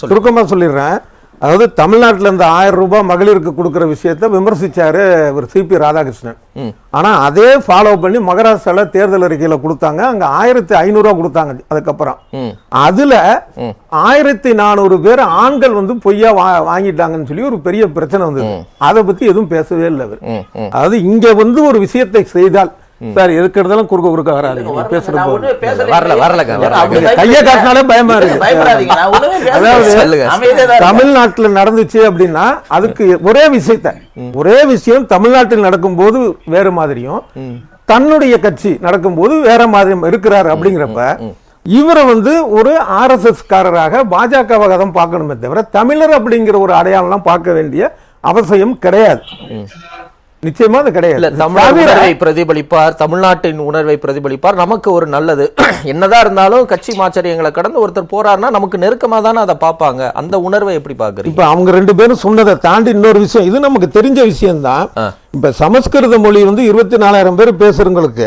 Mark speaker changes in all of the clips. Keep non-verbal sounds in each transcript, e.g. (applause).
Speaker 1: சொல்லு
Speaker 2: சுருக்கமா சொல்லிடுறேன். அதாவது தமிழ்நாட்டுல இந்த ஆயிரம் ரூபாய் மகளிருக்கு கொடுக்குற விஷயத்த விமர்சிச்சாரு இவர் சிபி ராதாகிருஷ்ணன்.
Speaker 1: ம்.
Speaker 2: ஆனா அதே ஃபாலோ பண்ணி மகாராஷ்டிரால தேர்தல் அறிக்கையில கொடுத்தாங்க. அங்க ஆயிரத்தி ஐநூறுரூவா கொடுத்தாங்க அதுக்கப்புறம். அதுல. ஆயிரத்தி நானூறு பேர் ஆண்கள் வந்து பொய்யா வா- வாங்கிட்டாங்கன்னு சொல்லி ஒரு பெரிய பிரச்சனை வந்தது. அதை பத்தி எதுவும் பேசவே இல்லை அவர். அதாவது இங்க வந்து ஒரு விஷயத்தை செய்தால் சார் எதுக்கிறதெல்லாம் குறுக்க குறுக்க வராது நீங்க பேசுறது.
Speaker 1: வரல, வரலங்க,
Speaker 2: கையை காட்டினாலே பயமா இருக்கு. அதாவது. தமிழ்நாட்டுல நடந்துச்சு அப்படின்னா அதுக்கு ஒரே விஷயத்த ஒரே விஷயம் தமிழ்நாட்டில் நடக்கும்போது வேறு மாதிரியும் தன்னுடைய கட்சி நடக்கும்போது வேற மாதிரி இருக்கிறார் அப்படிங்கிறப்ப இவரை வந்து ஒரு ஆர்எஸ்எஸ் காரராக பாஜக தான் பார்க்கணுமே தவிர தமிழர் அப்படிங்கிற ஒரு அடையாளம்லாம் பார்க்க வேண்டிய அவசியம் கிடையாது. நிச்சயமா அது கிடையாது. தவிர-
Speaker 1: உணர்வை பிரதிபலிப்பார் தமிழ்நாட்டின் உணர்வை பிரதிபலிப்பார். நமக்கு ஒரு நல்லது. (clears throat) என்னதான் இருந்தாலும் கட்சி மாச்சரியங்களை கடந்து ஒருத்தர் போறாருன்னா நமக்கு நெருக்கமா தானே அதை பார்ப்பாங்க. அந்த உணர்வை எப்படி பாக்குறீங்க
Speaker 2: இப்ப அவங்க ரெண்டு பேரும் சொன்னதை தாண்டி இன்னொரு விஷயம். இது நமக்கு தெரிஞ்ச விஷயம்தான். இப்ப சமஸ்கிருத மொழி வந்து இருபத்தி நாலாயிரம் பேர் பேசுறவங்களுக்கு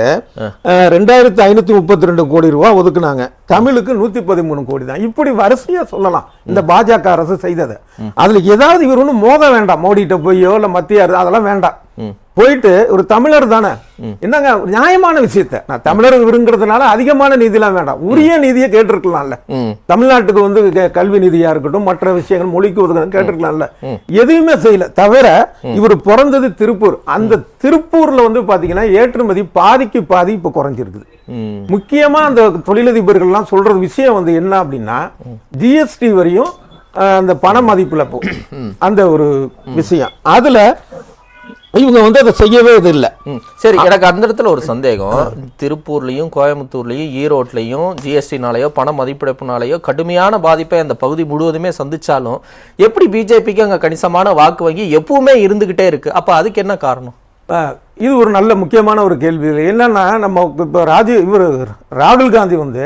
Speaker 2: அஹ், ரெண்டாயிரத்தி ஐநூத்தி முப்பத்தி ரெண்டு கோடி ரூபாய் ஒதுக்குனாங்க. தமிழுக்கு நூத்தி பதிமூணு கோடி தான். இப்படி வரிசையா சொல்லலாம். இந்த பாஜக அரசு செய்ததை. அதுல ஏதாவது இவர் ஒன்றும் மோத வேண்டாம். மோடிட்ட போயோ இல்ல மத்திய அரசு அதெல்லாம் வேண்டாம். போயிட்டு ஒரு தமிழர் தானே? என்னங்க ஒரு நியாயமான விஷயத்த. நான் தமிழர் விருங்கிறதுனால அதிகமான நீதிலாம் வேண்டாம். உரிய நீதியை கேட்டிருக்கலாம்ல. தமிழ்நாட்டுக்கு வந்து கல்வி நிதியா இருக்கட்டும் மற்ற விஷயங்கள் மொழிக்கு ஒதுக்கணும் கேட்டிருக்கலாம்ல. எதுவுமே செய்யல. தவிர இவர் பிறந்தது திருப்பூர். அந்த திருப்பூர்ல வந்து பாத்தீங்கன்னா ஏற்றுமதி பாதிக்கு பாதி இப்ப குறைஞ்சிருக்குது. முக்கியமா அந்த தொழிலதிபர்கள்லாம் சொல்ற விஷயம் வந்து என்ன அப்படின்னா ஜிஎஸ்டி வரையும் அந்த பண மதிப்புல போ அந்த ஒரு விஷயம். அதுல இவங்க வந்து அதை செய்யவே இது இல்லை
Speaker 1: ம். சரி எனக்கு அந்த இடத்துல ஒரு சந்தேகம். திருப்பூர்லயும் கோயம்புத்தூர்லயும் ஈரோட்லயும் ஜிஎஸ்டினாலேயோ பண மதிப்பிழப்புனாலேயோ கடுமையான பாதிப்பை அந்த பகுதி முழுவதுமே சந்திச்சாலும் எப்படி பிஜேபிக்கு அங்க கணிசமான வாக்கு வங்கி எப்பவுமே இருந்துகிட்டே இருக்கு? அப்ப அதுக்கு என்ன காரணம்?
Speaker 2: இது ஒரு நல்ல முக்கியமான ஒரு கேள்வி. என்னன்னா நம்ம இப்போ ராஜீவ் இவர் ராகுல் காந்தி வந்து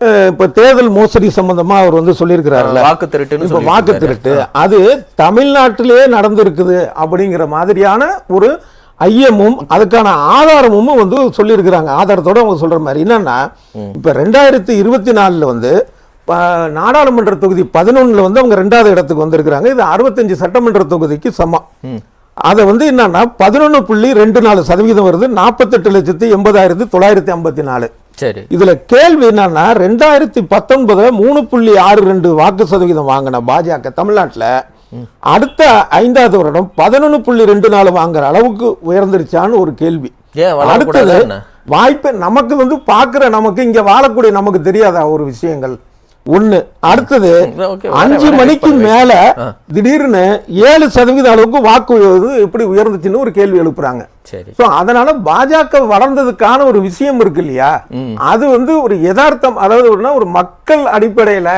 Speaker 2: இப்போ தேர்தல் மோசடி சம்பந்தமா அவர் வந்து சொல்லியிருக்கிறாருல்ல.
Speaker 1: வாக்கு திருட்டுன்னு
Speaker 2: இப்போ வாக்கு. திருட்டு அது தமிழ்நாட்டிலே நடந்திருக்குது அப்படிங்கிற மாதிரியான ஒரு ஐயமும் அதுக்கான ஆதாரமும் வந்து சொல்லியிருக்கிறாங்க. ஆதாரத்தோட அவங்க சொல்ற மாதிரி என்னன்னா இப்போ ரெண்டாயிரத்தி இருபத்தி நாலுல வந்து நாடாளுமன்ற தொகுதி பதினொன்னுல வந்து அவங்க ரெண்டாவது இடத்துக்கு வந்திருக்கிறாங்க. இது அறுபத்தஞ்சு சட்டமன்ற தொகுதிக்கு சமம். அதை வந்து என்னன்னா பதினொன்று புள்ளி ரெண்டு நாலு சதவீதம் வருது. நாற்பத்தெட்டு லட்சத்தி எண்பதாயிரத்தி தொள்ளாயிரத்தி ஐம்பத்தி நாலு.
Speaker 1: சரி.
Speaker 2: இதுல கேள்வி என்னன்னா ரெண்டாயிரத்தி பத்தொன்பது மூணு புள்ளி ஆறு ரெண்டு வாக்கு சதவீதம் வாங்கின பாஜக தமிழ்நாட்டுல அடுத்த ஐந்தாவது வருடம் பதினொன்று புள்ளி ரெண்டு நாலு வாங்குற அளவுக்கு உயர்ந்துருச்சான்னு ஒரு கேள்வி. அடுத்தது? வாய்ப்பு நமக்கு வந்து பார்க்குற நமக்கு இங்க வாழக்கூடிய நமக்கு தெரியாதா ஒரு விஷயங்கள்? ஒண்ணு. அடுத்தது அஞ்சு மணிக்கு. மேல திடீர்னு ஏழு சதவீத அளவுக்கு வாக்கு எப்படி உயர்ந்துச்சுன்னு ஒரு கேள்வி எழுப்புறாங்க. அதனால பாஜக வளர்ந்ததுக்கான ஒரு விஷயம் இருக்கு இல்லையா? அது வந்து ஒரு யதார்த்தம் அதாவது ஒரு மக்கள் அடிப்படையில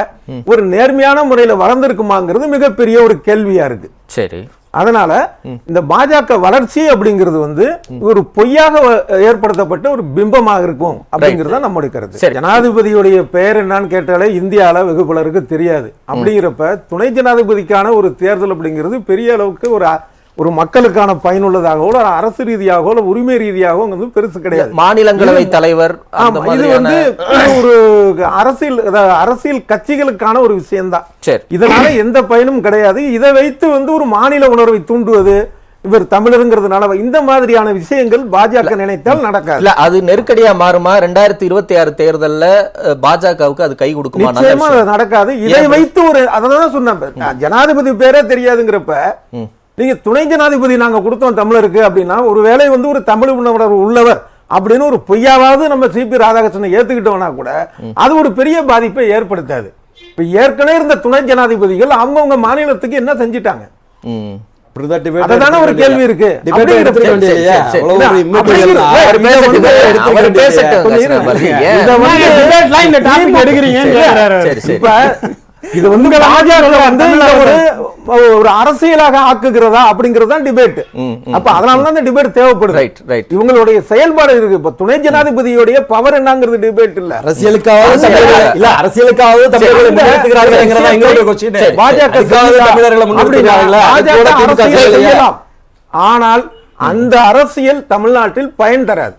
Speaker 2: ஒரு நேர்மையான முறையில வளர்ந்திருக்குமாங்கிறது மிகப்பெரிய ஒரு கேள்வியா இருக்கு.
Speaker 1: சரி.
Speaker 2: அதனால இந்த பாஜக வளர்ச்சி அப்படிங்கிறது வந்து ஒரு பொய்யாக ஏற்படுத்தப்பட்ட ஒரு பிம்பமாக இருக்கும் அப்படிங்கிறது நம்முடைய கருத்து. ஜனாதிபதியுடைய பெயர் என்னன்னு கேட்டாலே இந்தியால வெகு பலருக்கு தெரியாது. அப்படிங்கிறப்ப துணை ஜனாதிபதிக்கான ஒரு தேர்தல் அப்படிங்கிறது பெரிய அளவுக்கு ஒரு ஒரு மக்களுக்கான பயனுள்ளதாகவோ ஒரு அரசு ரீதியாகவோ இல்லை உரிமை ரீதியாகவோ வந்து பெருசு கிடையாது.
Speaker 1: மாநிலங்களவை தலைவர் அந்த
Speaker 2: ஆமா இது வந்து ஒரு அரசியல் அரசியல் கட்சிகளுக்கான ஒரு விஷயம்தான்.
Speaker 1: சரி.
Speaker 2: இதனால எந்த பயனும் கிடையாது. இதை வைத்து வந்து ஒரு மாநில உணர்வை தூண்டுவது இவர் தமிழருங்கிறதுனால இந்த மாதிரியான விஷயங்கள் பாஜக நினைத்தால் நடக்காது.
Speaker 1: இல்ல அது நெருக்கடியா மாறுமா? ரெண்டாயிரத்தி இருபத்தி ஆறு தேர்தல்ல பாஜகவுக்கு அது கை கொடுக்குமா?
Speaker 2: நிச்சயமா நடக்காது. இதை? வைத்து ஒரு அதான் சொன்னேன். ஜனாதிபதி பேரே தெரியாதுங்கிறப்ப நீங்க துணை ஜனாதிபதி நாங்க கொடுத்தோம் தமிழருக்கு அப்படின்னா ஒருவேளை வந்து ஒரு தமிழ் உணர்வு உள்ளவர் அப்படின்னு ஒரு பொய்யாவது நம்ம சிபி ராதாகிருஷ்ணனை ஏத்துக்கிட்டோம்னா கூட அது ஒரு பெரிய பாதிப்பை ஏற்படுத்தாது. இப்ப ஏற்கனவே இருந்த துணை ஜனாதிபதிகள் அவங்கவங்க மாநிலத்துக்கு என்ன செஞ்சிட்டாங்க? ஒரு கேள்வி இருக்கு.
Speaker 3: ஒரு
Speaker 2: இப்ப இது வந்து பாஜக வந்து ஒரு ஒரு அரசியலாக ஆக்குகிறதா அப்படிங்கிறது தான் டிபேட் அப்ப அதனால தான் இந்த டிபேட் தேவைப்படுது.
Speaker 1: ரைட் ரைட்
Speaker 2: இவங்களுடைய செயல்பாடு இருக்கு. இப்ப துணை ஜனாதிபதியுடைய பவர் என்னங்கிறது டிபேட் இல்ல.
Speaker 3: அரசியலுக்காவது இல்ல அரசியலுக்காவது தமிழர்களை எங்களுடைய.
Speaker 2: பாஜக.
Speaker 3: தமிழர்களை
Speaker 2: ஆனால் அந்த அரசியல் தமிழ்நாட்டில் பயன் தராது.